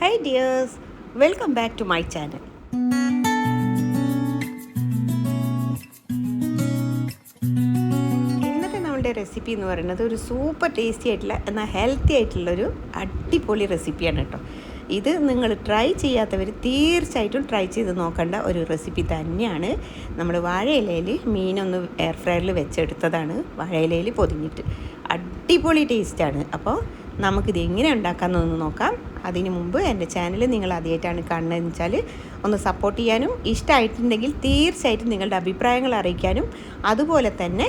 Hi dears welcome back to my channel ഇന്നത്തെ നമ്മളുടെ recipe എന്ന് പറയുന്നത് ഒരു സൂപ്പർ ടേസ്റ്റി ആയിട്ടുള്ള എന്നാൽ ഹെൽത്തി ആയിട്ടുള്ള ഒരു അടിപൊളി റെസിപ്പിയാണ് കേട്ടോ. ഇത് നിങ്ങൾ ട്രൈ ചെയ്യാത്തവർ തീർച്ചയായിട്ടും ട്രൈ ചെയ്ത് നോക്കേണ്ട ഒരു റെസിപ്പി തന്നെയാണ്. നമ്മൾ വാഴയിലയിൽ മീനൊന്ന് എയർ ഫ്രയറിൽ വെച്ചെടുത്തതാണ്. വാഴയിലയിൽ പൊതിഞ്ഞിട്ട്. അടിപൊളി ടേസ്റ്റാണ് അപ്പോൾ നമുക്കിത് എങ്ങനെ ഉണ്ടാക്കാമെന്നൊന്ന് നോക്കാം. അതിന് മുമ്പ് എന്റെ ചാനൽ നിങ്ങൾ ആദ്യമായിട്ടാണ് കാണുന്നതെന്ന് വെച്ചാൽ ഒന്ന് സപ്പോർട്ട് ചെയ്യാനും ഇഷ്ടമായിട്ടുണ്ടെങ്കിൽ തീർച്ചയായിട്ടും നിങ്ങളുടെ അഭിപ്രായങ്ങൾ അറിയിക്കാനും അതുപോലെ തന്നെ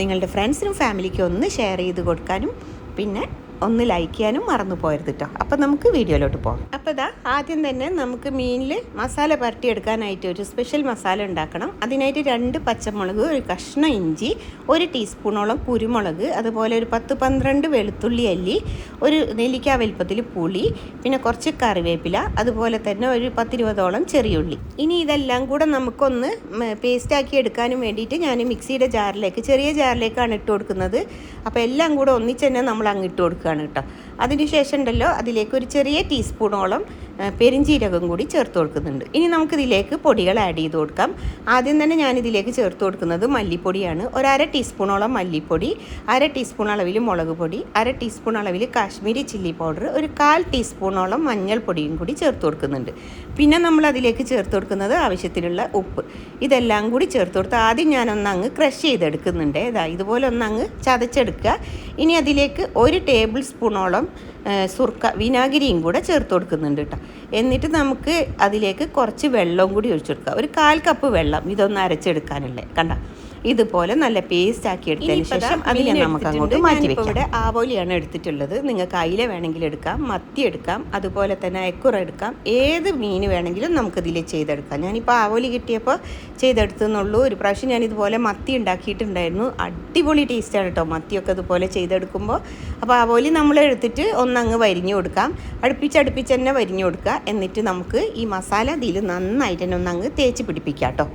നിങ്ങളുടെ ഫ്രണ്ട്സിനും ഫാമിലിക്കും ഒന്ന് ഷെയർ ചെയ്ത് കൊടുക്കാനും. പിന്നെ ഒന്ന് ലൈക്ക് ചെയ്യാനും മറന്നു പോയത് കേട്ടോ അപ്പോൾ നമുക്ക് വീഡിയോയിലോട്ട് പോകാം അപ്പോൾ ഇതാ ആദ്യം തന്നെ നമുക്ക് മീനിൽ മസാല പുരട്ടിയെടുക്കാനായിട്ട് ഒരു സ്പെഷ്യൽ മസാല ഉണ്ടാക്കണം. അതിനായിട്ട് രണ്ട് പച്ചമുളക് ഒരു കഷ്ണം ഇഞ്ചി ഒരു ടീസ്പൂണോളം കുരുമുളക് അതുപോലെ ഒരു പത്ത് പന്ത്രണ്ട് വെളുത്തുള്ളി അല്ലി ഒരു നെല്ലിക്ക വലുപ്പത്തിൽ പുളി പിന്നെ കുറച്ച് കറിവേപ്പില അതുപോലെ തന്നെ ഒരു പത്തിരുപതോളം ചെറിയുള്ളി ഇനി ഇതെല്ലാം കൂടെ നമുക്കൊന്ന് പേസ്റ്റാക്കി എടുക്കാനും വേണ്ടിയിട്ട് ഞാൻ മിക്സിയുടെ ജാറിലേക്ക് ചെറിയ ജാറിലേക്കാണ് ഇട്ട് കൊടുക്കുന്നത്. അപ്പോൾ എല്ലാം കൂടെ ഒന്നിച്ച് തന്നെ നമ്മൾ അങ്ങ് ഇട്ട് കൊടുക്കുകയാണ് കേട്ടോ. അതിനുശേഷം ഉണ്ടല്ലോ അതിലേക്ക് ഒരു ചെറിയ ടീസ്പൂണോളം പെരിഞ്ചീരകം കൂടി ചേർത്ത് കൊടുക്കുന്നുണ്ട്. ഇനി നമുക്കിതിലേക്ക് പൊടികൾ ആഡ് ചെയ്ത് കൊടുക്കാം. ആദ്യം തന്നെ ഞാനിതിലേക്ക് ചേർത്ത് കൊടുക്കുന്നത് മല്ലിപ്പൊടിയാണ്. ഒരര ടീസ്പൂണോളം മല്ലിപ്പൊടി അര ടീസ്പൂൺ അളവിൽ മുളക് പൊടി അര ടീസ്പൂൺ അളവിൽ കാശ്മീരി ചില്ലി പൗഡർ ഒരു കാൽ ടീസ്പൂണോളം മഞ്ഞൾപ്പൊടിയും കൂടി ചേർത്ത് കൊടുക്കുന്നുണ്ട്. പിന്നെ നമ്മൾ അതിലേക്ക് ചേർത്ത് കൊടുക്കുന്നത് ആവശ്യത്തിനുള്ള ഉപ്പ്. ഇതെല്ലാം കൂടി ചേർത്ത് കൊടുത്ത് ആദ്യം ഞാനൊന്ന് അങ്ങ് ക്രഷ് ചെയ്തെടുക്കുന്നുണ്ട്. ഇതാ ഇതുപോലെ ഒന്ന് അങ്ങ് ചതച്ചെടുക്കുക. ഇനി അതിലേക്ക് ഒരു ടേബിൾ സ്പൂണോളം സുർക്ക വിനാഗിരിയും കൂടെ ചേർത്ത് കൊടുക്കുന്നുണ്ട് കേട്ടോ എന്നിട്ട് നമുക്ക് അതിലേക്ക് കുറച്ച് വെള്ളവും കൂടി ഒഴിച്ചു കൊടുക്കുക. ഒരു കാൽ കപ്പ് വെള്ളം ഇതൊന്ന് അരച്ചെടുക്കാനല്ലേ കണ്ട? ഇതുപോലെ നല്ല പേസ്റ്റ് ആക്കി എടുത്തതിന് ശേഷം അതിനെ നമുക്ക് അങ്ങോട്ട് മാറ്റി വെക്കാം. ഇവിടെ ആവോലിയാണ് എടുത്തിട്ടുള്ളത്. നിങ്ങൾക്ക് അയില വേണമെങ്കിൽ എടുക്കാം മത്തി എടുക്കാം അതുപോലെ തന്നെ അയക്കുറ എടുക്കാം. ഏത് മീൻ വേണമെങ്കിലും നമുക്കിതിൽ ചെയ്തെടുക്കാം. ഞാനിപ്പോൾ ആവോലി കിട്ടിയപ്പോൾ ചെയ്തെടുത്തെന്നുള്ളൂ ഒരു പ്രാവശ്യം ഞാൻ ഇതുപോലെ മത്തി ഉണ്ടാക്കിയിട്ടുണ്ടായിരുന്നു. അടിപൊളി ടേസ്റ്റാണ് കേട്ടോ മത്തിയൊക്കെ ഇതുപോലെ ചെയ്തെടുക്കുമ്പോൾ അപ്പോൾ ആവോലി നമ്മൾ എടുത്തിട്ട് ഒന്നങ്ങ് വരിഞ്ഞു കൊടുക്കാം. അടുപ്പിച്ച് അടുപ്പിച്ച് തന്നെ വരിഞ്ഞു കൊടുക്കുക. എന്നിട്ട് നമുക്ക് ഈ മസാല ഇതിൽ നന്നായിട്ട് തന്നെ ഒന്നങ്ങ് തേച്ച് പിടിപ്പിക്കാം കേട്ടോ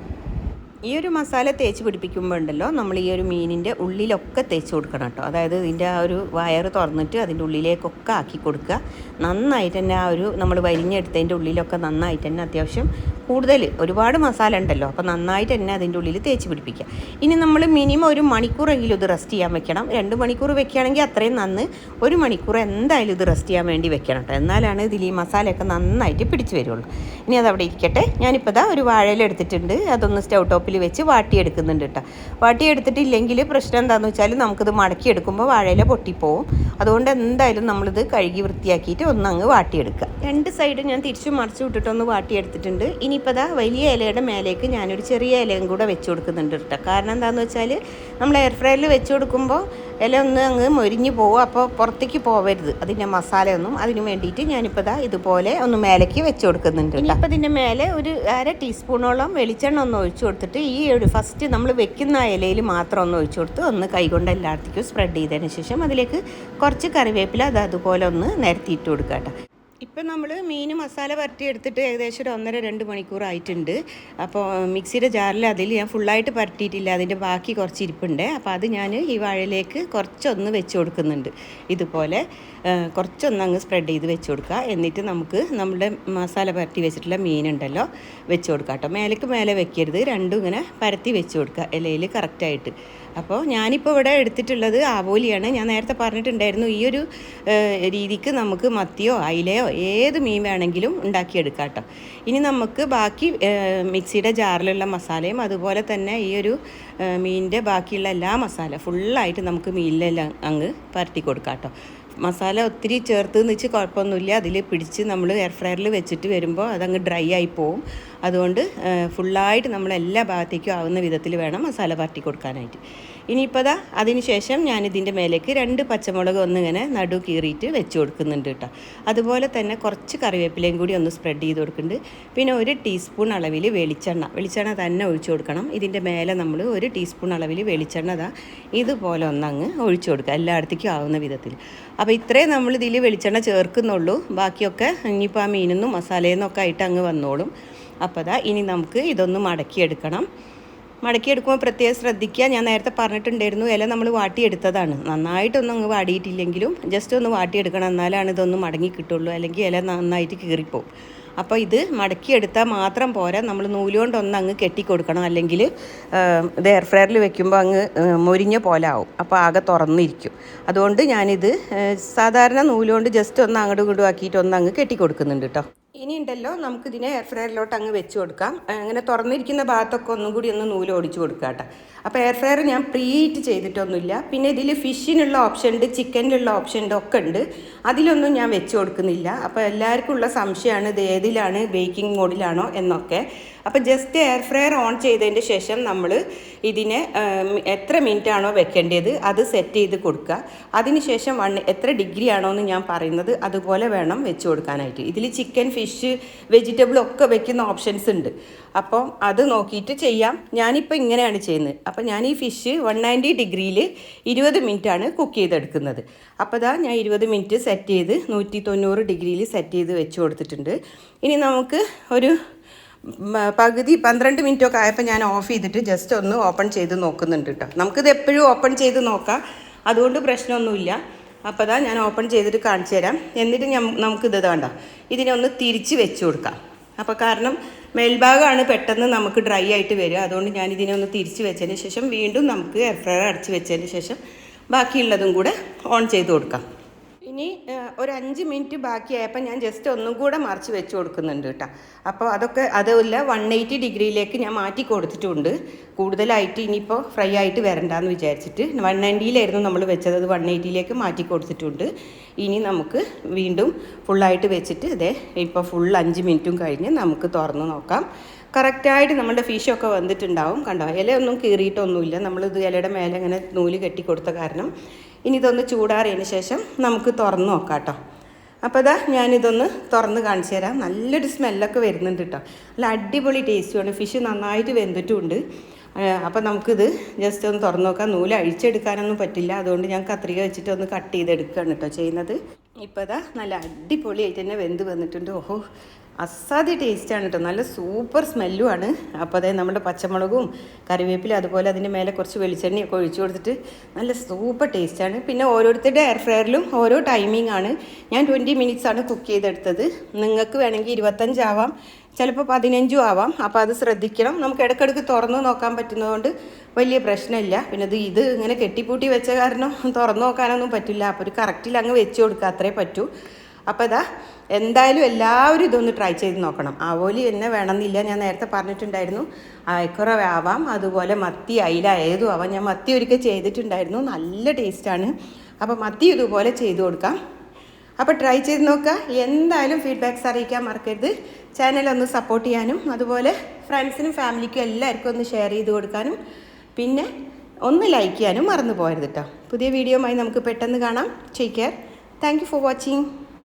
ഈ ഒരു മസാല തേച്ച് പിടിപ്പിക്കുമ്പോൾ ഉണ്ടല്ലോ നമ്മൾ ഈ ഒരു മീനിന്റെ ഉള്ളിലൊക്കെ തേച്ച് കൊടുക്കണം കേട്ടോ. അതായത് ഇതിന്റെ ആ ഒരു വയർ തുറന്നിട്ട് അതിന്റെ ഉള്ളിലേക്കൊക്കെ ആക്കി കൊടുക്കുക. നന്നായിട്ട് തന്നെ ആ ഒരു നമ്മൾ വരിഞ്ഞെടുത്തതിന്റെ ഉള്ളിലൊക്കെ നന്നായിട്ട് തന്നെ അത്യാവശ്യം കൂടുതൽ ഒരുപാട് മസാല ഉണ്ടല്ലോ അപ്പോൾ നന്നായിട്ട് തന്നെ അതിന്റെ ഉള്ളിൽ തേച്ച് പിടിപ്പിക്കുക. ഇനി നമ്മൾ മിനിമം ഒരു മണിക്കൂറെങ്കിലും ഇത് റെസ്റ്റ് ചെയ്യാൻ വെക്കണം. രണ്ട് മണിക്കൂർ വെക്കുകയാണെങ്കിൽ അത്രയും നന്ന് ഒരു മണിക്കൂർ എന്തായാലും ഇത് റെസ്റ്റ് ചെയ്യാൻ വേണ്ടി വെക്കണം കേട്ടോ. എന്നാലാണ് ഇതിൽ ഈ മസാലയൊക്കെ നന്നായിട്ട് പിടിച്ചു വരുള്ളൂ. ഇനി അതവിടെ ഇരിക്കട്ടെ. ഞാനിപ്പോൾ ഇതാ ഒരു വാഴയിലെടുത്തിട്ടുണ്ട് അതൊന്ന് സ്റ്റൗ ടോപ്പിൽ വെച്ച് വാട്ടിയെടുക്കുന്നുണ്ട് കേട്ടോ. വാട്ടിയെടുത്തിട്ടില്ലെങ്കിൽ പ്രശ്നം എന്താണെന്ന് വെച്ചാൽ നമുക്കിത് മടക്കിയെടുക്കുമ്പോൾ വാഴയില പൊട്ടിപ്പോവും. അതുകൊണ്ട് എന്തായാലും നമ്മളിത് കഴുകി വൃത്തിയാക്കിയിട്ട് ഒന്ന് അങ്ങ് വാട്ടിയെടുക്കുക. രണ്ട് സൈഡും ഞാൻ തിരിച്ചു മറിച്ച് വിട്ടിട്ടൊന്ന് വാട്ടിയെടുത്തിട്ടുണ്ട്. ഇനിയിപ്പോൾ അതാ വലിയ ഇലയുടെ മേലേക്ക് ഞാനൊരു ചെറിയ ഇലയും കൂടെ വെച്ച് കൊടുക്കുന്നുണ്ട് കേട്ടോ. കാരണം എന്താണെന്ന് വെച്ചാൽ നമ്മൾ എയർ ഫ്രയറിൽ വെച്ച് കൊടുക്കുമ്പോൾ ഇല ഒന്ന് അങ്ങ് മൊരിഞ്ഞ് പോകും അപ്പോൾ പുറത്തേക്ക് പോവരുത്. അതിന്റെ മസാലയൊന്നും അതിന് വേണ്ടിയിട്ട് ഞാനിപ്പോൾ ഇതാ ഇതുപോലെ ഒന്ന് മേലേക്ക് വെച്ച് കൊടുക്കുന്നുണ്ട് ഇപ്പം ഇതിന്റെ മേലെ ഒരു അര ടീസ്പൂണോളം വെളിച്ചെണ്ണ ഒന്ന് ഒഴിച്ചു കൊടുത്തിട്ട് ഈ ഒരു ഫസ്റ്റ് നമ്മൾ വെക്കുന്ന ഇലയിൽ മാത്രം ഒന്ന് ഒഴിച്ചു കൊടുത്ത് ഒന്ന് കൈകൊണ്ട് എല്ലായിടത്തേക്കും സ്പ്രെഡ് ചെയ്തതിന് ശേഷം അതിലേക്ക് കുറച്ച് കറിവേപ്പില അത് അതുപോലെ ഒന്ന് നിരത്തിയിട്ട് കൊടുക്കാം കേട്ടോ. ഇപ്പം നമ്മൾ മീൻ മസാല പരട്ടി എടുത്തിട്ട് ഏകദേശം ഒരു ഒന്നര രണ്ട് മണിക്കൂർ ആയിട്ടുണ്ട്. അപ്പോൾ മിക്സിയുടെ ജാറിൽ അതിൽ ഞാൻ ഫുള്ളായിട്ട് പരട്ടിയിട്ടില്ല അതിന്റെ ബാക്കി കുറച്ച് ഇരിപ്പുണ്ട്. അപ്പോൾ അത് ഞാൻ ഈ വാഴയിലേക്ക് കുറച്ചൊന്ന് വെച്ച് കൊടുക്കുന്നുണ്ട്. ഇതുപോലെ കുറച്ചൊന്ന് അങ്ങ് സ്പ്രെഡ് ചെയ്ത് വെച്ച് കൊടുക്കുക. എന്നിട്ട് നമുക്ക് നമ്മുടെ മസാല പരട്ടി വെച്ചിട്ടുള്ള മീനുണ്ടല്ലോ വെച്ച് കൊടുക്കാം കേട്ടോ. മേലേക്ക് മേലെ വെക്കരുത്. രണ്ടും ഇങ്ങനെ പരത്തി വെച്ച് കൊടുക്കുക. ഇലയിൽ കറക്റ്റായിട്ട്. അപ്പോൾ ഞാനിപ്പോൾ ഇവിടെ എടുത്തിട്ടുള്ളത് ആവോലിയാണ്. ഞാൻ നേരത്തെ പറഞ്ഞിട്ടുണ്ടായിരുന്നു ഈ ഒരു രീതിക്ക് നമുക്ക് മത്തിയോ അയിലയോ ഏത് മീൻ വേണമെങ്കിലും ഉണ്ടാക്കിയെടുക്കാം കേട്ടോ. ഇനി നമുക്ക് ബാക്കി മിക്സിയുടെ ജാറിലുള്ള മസാലയും അതുപോലെ തന്നെ ഈ ഒരു മീനിന്റെ ബാക്കിയുള്ള എല്ലാ മസാല ഫുള്ളായിട്ട് നമുക്ക് മീനിലെല്ലാം അങ്ങ് പരത്തി കൊടുക്കാം കേട്ടോ. മസാല ഒത്തിരി ചേർത്ത് വെച്ച് കുഴപ്പമൊന്നുമില്ല. അതിൽ പിടിച്ച് നമ്മൾ എയർ ഫ്രയറിൽ വെച്ചിട്ട് വരുമ്പോൾ അതങ്ങ് ഡ്രൈ ആയി പോവും. അതുകൊണ്ട് ഫുള്ളായിട്ട് നമ്മൾ എല്ലാ ഭാഗത്തേക്കും ആവുന്ന വിധത്തിൽ വേണം മസാല പാർട്ടി കൊടുക്കാനായിട്ട്. ഇനിയിപ്പോൾ അതാ അതിന് ശേഷം ഞാനിതിന്റെ മേലേക്ക് രണ്ട് പച്ചമുളക് ഒന്നിങ്ങനെ നടു കീറിയിട്ട് വെച്ച് കൊടുക്കുന്നുണ്ട് കേട്ടോ. അതുപോലെ തന്നെ കുറച്ച് കറിവേപ്പിലയും കൂടി ഒന്ന് സ്പ്രെഡ് ചെയ്ത് കൊടുക്കുന്നുണ്ട്. പിന്നെ ഒരു ടീസ്പൂൺ അളവിൽ വെളിച്ചെണ്ണ. വെളിച്ചെണ്ണ തന്നെ ഒഴിച്ചു കൊടുക്കണം. ഇതിന്റെ മേലെ നമ്മൾ ഒരു ടീസ്പൂൺ അളവിൽ വെളിച്ചെണ്ണ ഇതാ ഇതുപോലെ ഒന്നങ്ങ് ഒഴിച്ചു കൊടുക്കുക. എല്ലായിടത്തേക്കും ആവുന്ന വിധത്തിൽ. അപ്പോൾ ഇത്രയും നമ്മൾ ഇതിൽ വെളിച്ചെണ്ണ ചേർക്കുന്നുള്ളൂ. ബാക്കിയൊക്കെ ഇനിയിപ്പോൾ ആ മീനൊന്നും മസാലയിൽ ആയിട്ട് അങ്ങ് വന്നോളും. അപ്പോൾ അതാ ഇനി നമുക്ക് ഇതൊന്ന് മടക്കിയെടുക്കണം. മടക്കിയെടുക്കുമ്പോൾ പ്രത്യേകം ശ്രദ്ധിക്കുക. ഞാൻ നേരത്തെ പറഞ്ഞിട്ടുണ്ടായിരുന്നു ഇല നമ്മൾ വാട്ടിയെടുത്തതാണ്. നന്നായിട്ടൊന്നും അങ്ങ് വാടിയിട്ടില്ലെങ്കിലും ജസ്റ്റ് ഒന്ന് വാട്ടിയെടുക്കണം. എന്നാലാണ് ഇതൊന്ന് മടങ്ങി കിട്ടുള്ളൂ. അല്ലെങ്കിൽ ഇല നന്നായിട്ട് കീറിപ്പോവും. അപ്പോൾ ഇത് മടക്കിയെടുത്താൽ മാത്രം പോരാ. നമ്മൾ നൂലുകൊണ്ട് ഒന്ന് അങ്ങ് കെട്ടിക്കൊടുക്കണം. അല്ലെങ്കിൽ ഇത് എയർ ഫ്രയറിൽ വെക്കുമ്പോൾ അങ്ങ് മുരിഞ്ഞ പോലെ ആവും. അപ്പോൾ ആകെ തുറന്നിരിക്കും. അതുകൊണ്ട് ഞാനിത് സാധാരണ നൂലുകൊണ്ട് ജസ്റ്റ് ഒന്ന് അങ്ങോട്ടും ഇങ്ങോട്ടും ആക്കിയിട്ട് ഒന്ന് അങ്ങ് കെട്ടിക്കൊടുക്കുന്നുണ്ട് കേട്ടോ ഇനി ഉണ്ടല്ലോ നമുക്കിതിനെ എയർ ഫ്രയറിലോട്ട് അങ്ങ് വെച്ച് കൊടുക്കാം. അങ്ങനെ തുറന്നിരിക്കുന്ന ഭാഗത്തൊക്കെ ഒന്നും കൂടി ഒന്ന് നൂൽ ഓടിച്ചു കൊടുക്കാം കേട്ടോ അപ്പോൾ എയർ ഫ്രയർ ഞാൻ പ്രീ ഹീറ്റ് ചെയ്തിട്ടൊന്നുമില്ല. പിന്നെ ഇതിൽ ഫിഷിനുള്ള ഓപ്ഷൻ ഉണ്ട് ചിക്കനിലുള്ള ഓപ്ഷൻ ഉണ്ട് ഒക്കെ ഉണ്ട്. അതിലൊന്നും ഞാൻ വെച്ച് കൊടുക്കുന്നില്ല. അപ്പോൾ എല്ലാവർക്കും ഉള്ള സംശയമാണ് ഇത് ഏതിലാണ് ബേക്കിംഗ് മോഡിലാണോ എന്നൊക്കെ. അപ്പോൾ ജസ്റ്റ് എയർ ഫ്രയർ ഓൺ ചെയ്തതിന്റെ ശേഷം നമ്മൾ ഇതിനെ എത്ര മിനിറ്റ് ആണോ വെക്കേണ്ടത് അത് സെറ്റ് ചെയ്ത് കൊടുക്കുക. അതിനുശേഷം വൺ എത്ര ഡിഗ്രി ആണോ എന്ന് ഞാൻ പറയുന്നത് അതുപോലെ വേണം വെച്ച് കൊടുക്കാനായിട്ട്. ഇതിൽ ചിക്കൻ ഫിഷ് വെജിറ്റബിൾ ഒക്കെ വെക്കുന്ന ഓപ്ഷൻസ് ഉണ്ട്. അപ്പം അത് നോക്കിയിട്ട് ചെയ്യാം. ഞാനിപ്പോൾ ഇങ്ങനെയാണ് ചെയ്യുന്നത്. അപ്പോൾ ഞാൻ ഈ ഫിഷ് വൺ നയന്റി ഡിഗ്രിയിൽ ഇരുപത് ആണ് കുക്ക് ചെയ്തെടുക്കുന്നത്. അപ്പോൾ ദാ ഞാൻ ഇരുപത് മിനിറ്റ് സെറ്റ് ചെയ്ത് നൂറ്റി തൊണ്ണൂറ് ഡിഗ്രിയിൽ സെറ്റ് ചെയ്ത് വെച്ച് കൊടുത്തിട്ടുണ്ട്. ഇനി നമുക്ക് ഒരു പകുതി പന്ത്രണ്ട് മിനിറ്റ് ഒക്കെ ആയപ്പോൾ ഞാൻ ഓഫ് ചെയ്തിട്ട് ജസ്റ്റ് ഒന്ന് ഓപ്പൺ ചെയ്ത് നോക്കുന്നുണ്ട് കേട്ടോ നമുക്കിത് എപ്പോഴും ഓപ്പൺ ചെയ്ത് നോക്കാം. അതുകൊണ്ട് പ്രശ്നമൊന്നുമില്ല. അപ്പോൾ അതാ ഞാൻ ഓപ്പൺ ചെയ്തിട്ട് കാണിച്ചു തരാം. എന്നിട്ട് നമുക്കിത് വേണ്ട ഇതിനെ ഒന്ന് തിരിച്ച് വെച്ച് കൊടുക്കാം. അപ്പോൾ കാരണം മേൽഭാഗമാണ് പെട്ടെന്ന് നമുക്ക് ഡ്രൈ ആയിട്ട് വരിക. അതുകൊണ്ട് ഞാൻ ഇതിനെ ഒന്ന് തിരിച്ച് വെച്ചതിന് ശേഷം വീണ്ടും നമുക്ക് എയർ ഫ്രയർ അടച്ച് വെച്ചതിന് ശേഷം ബാക്കിയുള്ളതും കൂടെ ഓൺ ചെയ്ത് കൊടുക്കാം. ഇനി ഒരു അഞ്ച് മിനിറ്റ് ബാക്കിയായപ്പോൾ ഞാൻ ജസ്റ്റ് ഒന്നും കൂടെ മറിച്ച് വെച്ച് കൊടുക്കുന്നുണ്ട് കേട്ടോ അപ്പോൾ അതൊക്കെ അതുമില്ല വൺ എയ്റ്റി ഡിഗ്രിയിലേക്ക് ഞാൻ മാറ്റി കൊടുത്തിട്ടുണ്ട്. കൂടുതലായിട്ട് ഇനിയിപ്പോൾ ഫ്രൈ ആയിട്ട് വരണ്ടെന്ന് വിചാരിച്ചിട്ട്. വൺ നയന്റിയിലായിരുന്നു നമ്മൾ വെച്ചത് അത് വൺ എയ്റ്റിയിലേക്ക് മാറ്റി കൊടുത്തിട്ടുണ്ട്. ഇനി നമുക്ക് വീണ്ടും ഫുള്ളായിട്ട് വെച്ചിട്ട് ഇതേ ഇപ്പോൾ ഫുൾ അഞ്ച് മിനിറ്റും കഴിഞ്ഞ് നമുക്ക് തുറന്ന് നോക്കാം. കറക്റ്റായിട്ട് നമ്മുടെ ഫിഷൊക്കെ വന്നിട്ടുണ്ടാവും. കണ്ടോ? ഇലയൊന്നും കീറിയിട്ടൊന്നുമില്ല. നമ്മളിത് ഇലയുടെ മേലെ ഇങ്ങനെ നൂൽ കെട്ടി കൊടുത്ത കാരണം ഇനി ഇതൊന്ന് ചൂടാറിയതിന് ശേഷം നമുക്ക് തുറന്ന് നോക്കാം കേട്ടോ. അപ്പോൾ ഇതാ ഞാനിതൊന്ന് തുറന്ന് കാണിച്ചു തരാം. നല്ലൊരു സ്മെല്ലൊക്കെ വരുന്നുണ്ട് കേട്ടോ. നല്ല അടിപൊളി ടേസ്റ്റുമാണ് ഫിഷ് നന്നായിട്ട് വെന്തിട്ടുമുണ്ട് അപ്പോൾ നമുക്കിത് ജസ്റ്റ് ഒന്ന് തുറന്ന് നോക്കാം. നൂൽ അഴിച്ചെടുക്കാനൊന്നും പറ്റില്ല. അതുകൊണ്ട് ഞാൻ കത്രിക വെച്ചിട്ട് ഒന്ന് കട്ട് ചെയ്തെടുക്കുകയാണ് കേട്ടോ ചെയ്യുന്നത്. ഇപ്പോൾ ഇതാ നല്ല അടിപൊളിയായിട്ട് തന്നെ വെന്ത് വന്നിട്ടുണ്ട്. ഓഹോ അസാധ്യ ടേസ്റ്റാണ് കേട്ടോ നല്ല സൂപ്പർ സ്മെല്ലുമാണ് അപ്പോൾ അതായത് നമ്മുടെ പച്ചമുളകും കറിവേപ്പിലും അതുപോലെ അതിന്റെ മേലെ കുറച്ച് വെളിച്ചെണ്ണയൊക്കെ ഒഴിച്ചു കൊടുത്തിട്ട് നല്ല സൂപ്പർ ടേസ്റ്റാണ് പിന്നെ ഓരോരുത്തരുടെ എയർ ഫ്രയറിലും ഓരോ ടൈമിംഗ് ആണ്. ഞാൻ ട്വന്റി മിനിറ്റ്സ് ആണ് കുക്ക് ചെയ്തെടുത്തത്. നിങ്ങൾക്ക് വേണമെങ്കിൽ ഇരുപത്തഞ്ചാവാം ചിലപ്പോൾ പതിനഞ്ചും ആവാം. അപ്പോൾ അത് ശ്രദ്ധിക്കണം. നമുക്ക് ഇടയ്ക്കിടയ്ക്ക് തുറന്നു നോക്കാൻ പറ്റുന്നതുകൊണ്ട് വലിയ പ്രശ്നമില്ല. പിന്നെ ഇത് ഇത് ഇങ്ങനെ കെട്ടിപ്പൂട്ടി വെച്ച കാരണം തുറന്നു നോക്കാനൊന്നും പറ്റില്ല. അപ്പോൾ ഒരു കറക്റ്റിൽ അങ്ങ് വെച്ച് കൊടുക്കുക അത്രേ പറ്റൂ. അപ്പോൾ ഇതാ എന്തായാലും എല്ലാവരും ഇതൊന്ന് ട്രൈ ചെയ്ത് നോക്കണം. ആവോലി എന്നെ വേണമെന്നില്ല. ഞാൻ നേരത്തെ പറഞ്ഞിട്ടുണ്ടായിരുന്നു. അയക്കുറവാവാം അതുപോലെ മത്തി അയില ഏതും ആവാം. ഞാൻ മത്തി ഒരിക്കൽ ചെയ്തിട്ടുണ്ടായിരുന്നു. നല്ല ടേസ്റ്റാണ് അപ്പോൾ മത്തി ഇതുപോലെ ചെയ്തു കൊടുക്കാം. അപ്പോൾ ട്രൈ ചെയ്ത് നോക്കുക. എന്തായാലും ഫീഡ്ബാക്ക്സ് അറിയിക്കാൻ മറക്കരുത്. ചാനൽ ഒന്ന് സപ്പോർട്ട് ചെയ്യാനും അതുപോലെ ഫ്രണ്ട്സിനും ഫാമിലിക്കും എല്ലാവർക്കും ഒന്ന് ഷെയർ ചെയ്ത് കൊടുക്കാനും പിന്നെ ഒന്ന് ലൈക്ക് ചെയ്യാനും മറന്നു പോകരുത് കേട്ടോ പുതിയ വീഡിയോയുമായി നമുക്ക് പെട്ടെന്ന് കാണാം. Take care thank for watching